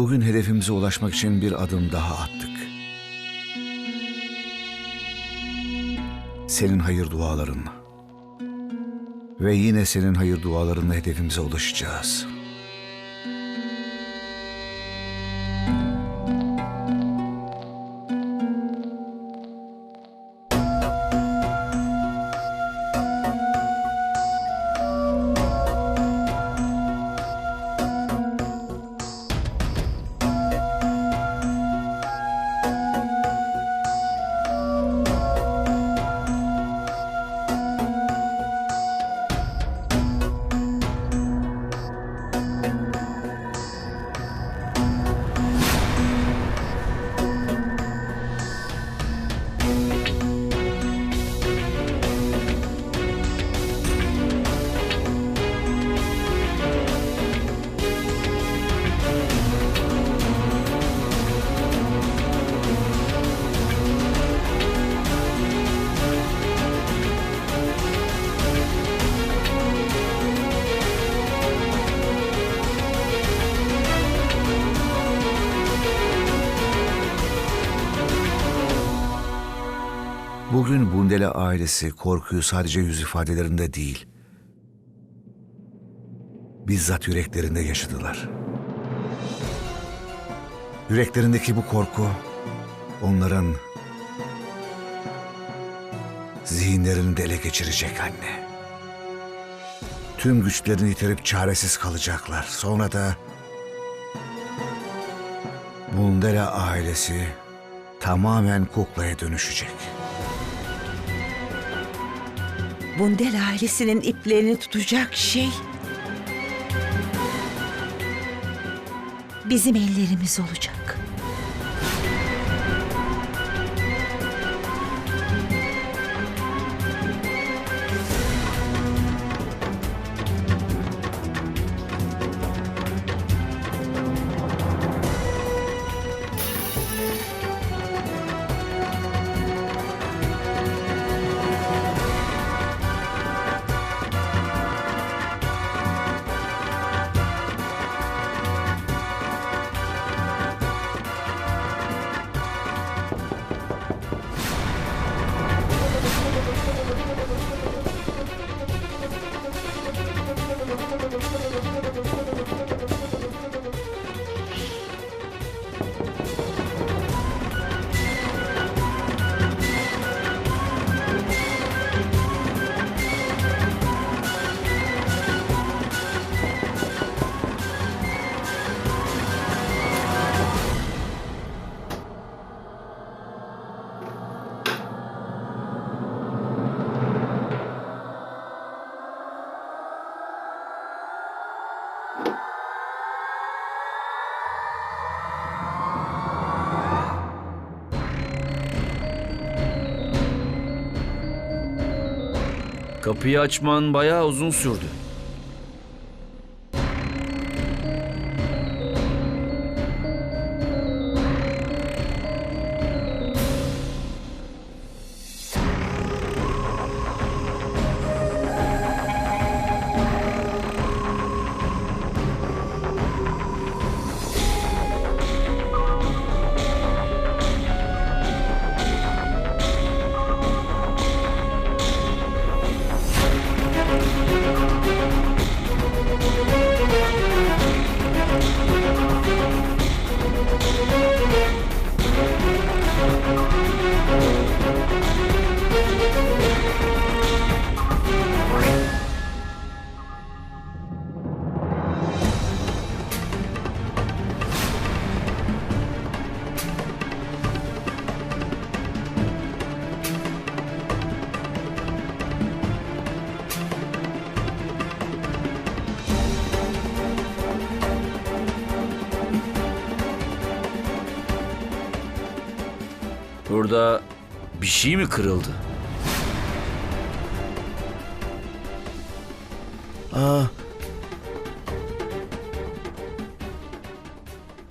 Bugün hedefimize ulaşmak için bir adım daha attık. Senin hayır dualarınla. Ve yine senin hayır dualarınla hedefimize ulaşacağız. Bugün Bundele ailesi korkuyu sadece yüz ifadelerinde değil, bizzat yüreklerinde yaşadılar. Yüreklerindeki bu korku onların zihinlerini de ele geçirecek anne. Tüm güçlerini yitirip çaresiz kalacaklar. Sonra da Bundele ailesi tamamen kuklaya dönüşecek. Bundel ailesinin iplerini tutacak şey bizim ellerimiz olacak. Kapıyı açman bayağı uzun sürdü. Burada bir şey mi kırıldı? Aa.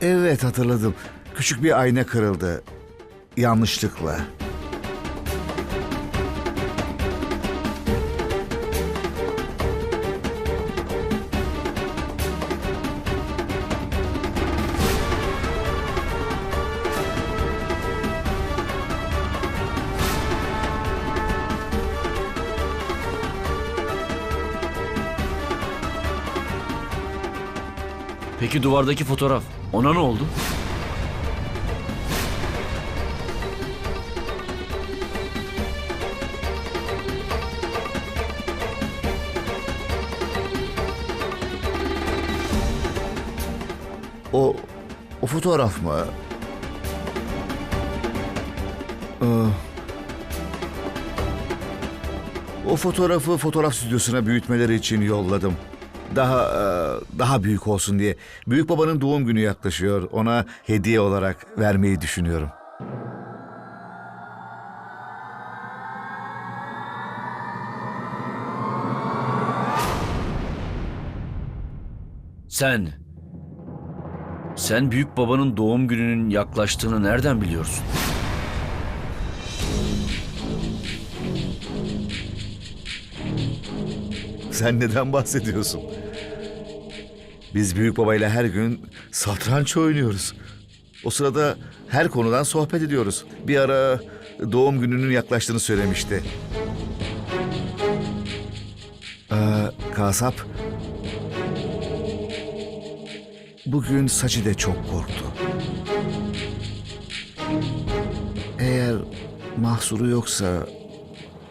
Evet hatırladım. Küçük bir ayna kırıldı. Yanlışlıkla. Peki duvardaki fotoğraf ona ne oldu? O, o fotoğraf mı? Ee, o fotoğrafı fotoğraf stüdyosuna büyütmeleri için yolladım. Daha e, daha büyük olsun diye. Büyük babanın doğum günü yaklaşıyor. Ona hediye olarak vermeyi düşünüyorum. Sen... Sen büyük babanın doğum gününün yaklaştığını nereden biliyorsun? Sen neden bahsediyorsun? Biz büyük babayla her gün satranç oynuyoruz. O sırada her konudan sohbet ediyoruz. Bir ara doğum gününün yaklaştığını söylemişti. Ee, kasap. Bugün Saçı de çok korktu. Eğer mahsuru yoksa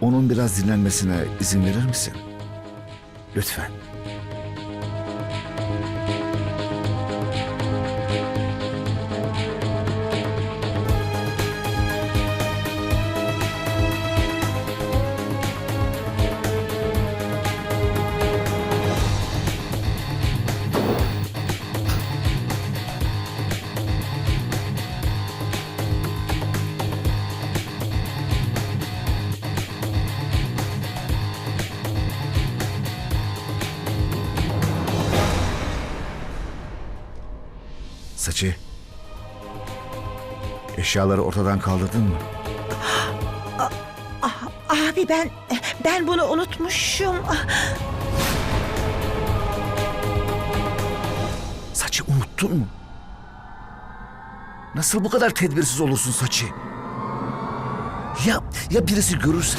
onun biraz dinlenmesine izin verir misin? Lütfen. Saçı. Eşyaları ortadan kaldırdın mı? Abi ben ben bunu unutmuşum. Saçı unuttun mu? Nasıl bu kadar tedbirsiz olursun saçı? Ya ya birisi görürse?